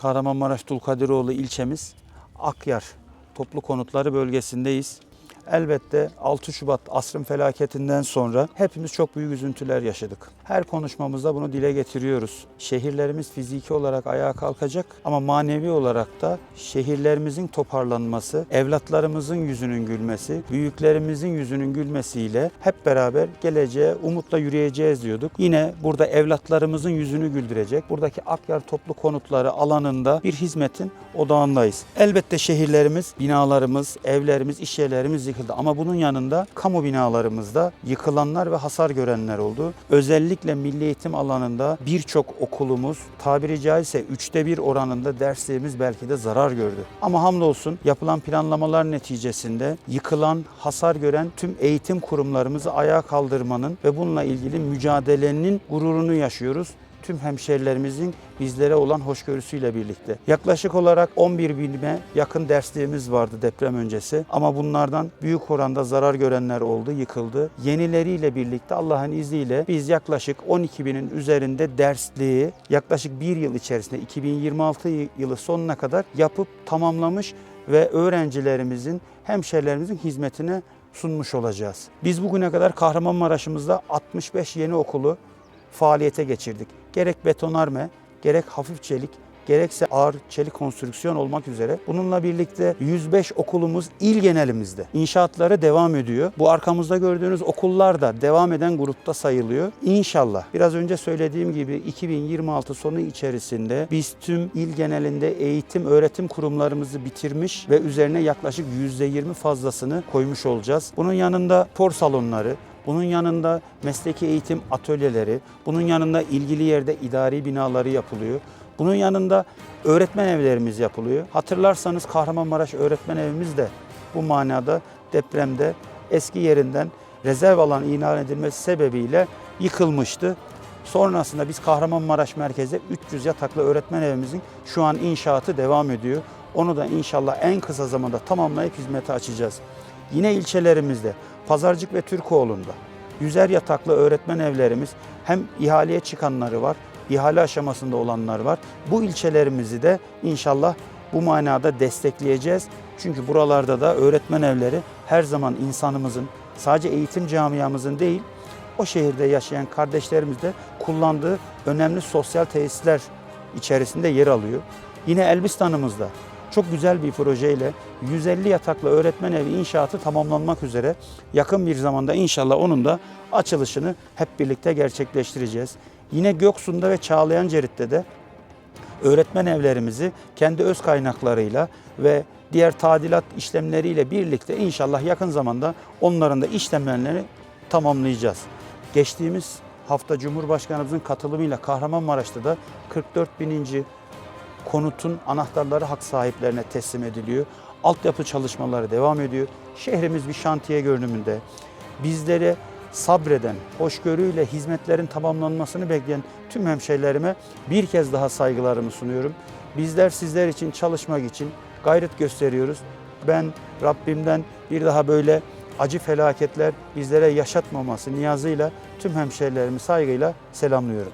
Kahramanmaraş Dulkadiroğlu ilçemiz Akyar toplu konutları bölgesindeyiz. Elbette 6 Şubat asrın felaketinden sonra hepimiz çok büyük üzüntüler yaşadık. Her konuşmamızda bunu dile getiriyoruz. Şehirlerimiz fiziki olarak ayağa kalkacak ama manevi olarak da şehirlerimizin toparlanması, evlatlarımızın yüzünün gülmesi, büyüklerimizin yüzünün gülmesiyle hep beraber geleceğe umutla yürüyeceğiz diyorduk. Yine burada evlatlarımızın yüzünü güldürecek, buradaki Akyar toplu konutları alanında bir hizmetin odağındayız. Elbette şehirlerimiz, binalarımız, evlerimiz, iş yerlerimiz yıkıldı ama bunun yanında kamu binalarımızda yıkılanlar ve hasar görenler oldu. Özellikle milli eğitim alanında birçok okulumuz tabiri caizse üçte bir oranında derslerimiz belki de zarar gördü. Ama hamdolsun yapılan planlamalar neticesinde yıkılan, hasar gören tüm eğitim kurumlarımızı ayağa kaldırmanın ve bununla ilgili mücadelenin gururunu yaşıyoruz tüm hemşerilerimizin bizlere olan hoşgörüsüyle birlikte. Yaklaşık olarak 11 bine yakın dersliğimiz vardı deprem öncesi ama bunlardan büyük oranda zarar görenler oldu, yıkıldı. Yenileriyle birlikte Allah'ın izniyle biz yaklaşık 12 binin üzerinde dersliği yaklaşık bir yıl içerisinde 2026 yılı sonuna kadar yapıp tamamlamış ve öğrencilerimizin, hemşerilerimizin hizmetine sunmuş olacağız. Biz bugüne kadar Kahramanmaraş'ımızda 65 yeni okulu faaliyete geçirdik. Gerek betonarme, gerek hafif çelik, gerekse ağır çelik konstrüksiyon olmak üzere. Bununla birlikte 105 okulumuz il genelimizde. İnşaatları devam ediyor. Bu arkamızda gördüğünüz okullar da devam eden grupta sayılıyor. İnşallah biraz önce söylediğim gibi 2026 sonu içerisinde biz tüm il genelinde eğitim, öğretim kurumlarımızı bitirmiş ve üzerine yaklaşık %20 fazlasını koymuş olacağız. Bunun yanında spor salonları, bunun yanında mesleki eğitim atölyeleri, bunun yanında ilgili yerde idari binaları yapılıyor. Bunun yanında öğretmen evlerimiz yapılıyor. Hatırlarsanız Kahramanmaraş öğretmen evimiz de bu manada depremde eski yerinden rezerv alan ilan edilmesi sebebiyle yıkılmıştı. Sonrasında biz Kahramanmaraş merkezde 300 yataklı öğretmen evimizin şu an inşaatı devam ediyor. Onu da inşallah en kısa zamanda tamamlayıp hizmete açacağız. Yine ilçelerimizde Pazarcık ve Türkoğlu'nda yüzer yataklı öğretmen evlerimiz hem ihaleye çıkanları var, ihale aşamasında olanlar var. Bu ilçelerimizi de inşallah bu manada destekleyeceğiz. Çünkü buralarda da öğretmen evleri her zaman insanımızın, sadece eğitim camiamızın değil, o şehirde yaşayan kardeşlerimiz de kullandığı önemli sosyal tesisler içerisinde yer alıyor. Yine Elbistan'ımızda çok güzel bir projeyle 150 yataklı öğretmen evi inşaatı tamamlanmak üzere yakın bir zamanda inşallah onun da açılışını hep birlikte gerçekleştireceğiz. Yine Göksu'nda ve Çağlayan Cerit'te de öğretmen evlerimizi kendi öz kaynaklarıyla ve diğer tadilat işlemleriyle birlikte inşallah yakın zamanda onların da işlemlerini tamamlayacağız. Geçtiğimiz hafta Cumhurbaşkanımızın katılımıyla Kahramanmaraş'ta da 44 bininci konutun anahtarları hak sahiplerine teslim ediliyor. Altyapı çalışmaları devam ediyor. Şehrimiz bir şantiye görünümünde. Bizlere sabreden, hoşgörüyle hizmetlerin tamamlanmasını bekleyen tüm hemşehrilerime bir kez daha saygılarımı sunuyorum. Bizler sizler için çalışmak için gayret gösteriyoruz. Ben Rabbimden bir daha böyle acı felaketler bizlere yaşatmaması niyazıyla tüm hemşehrilerimi saygıyla selamlıyorum.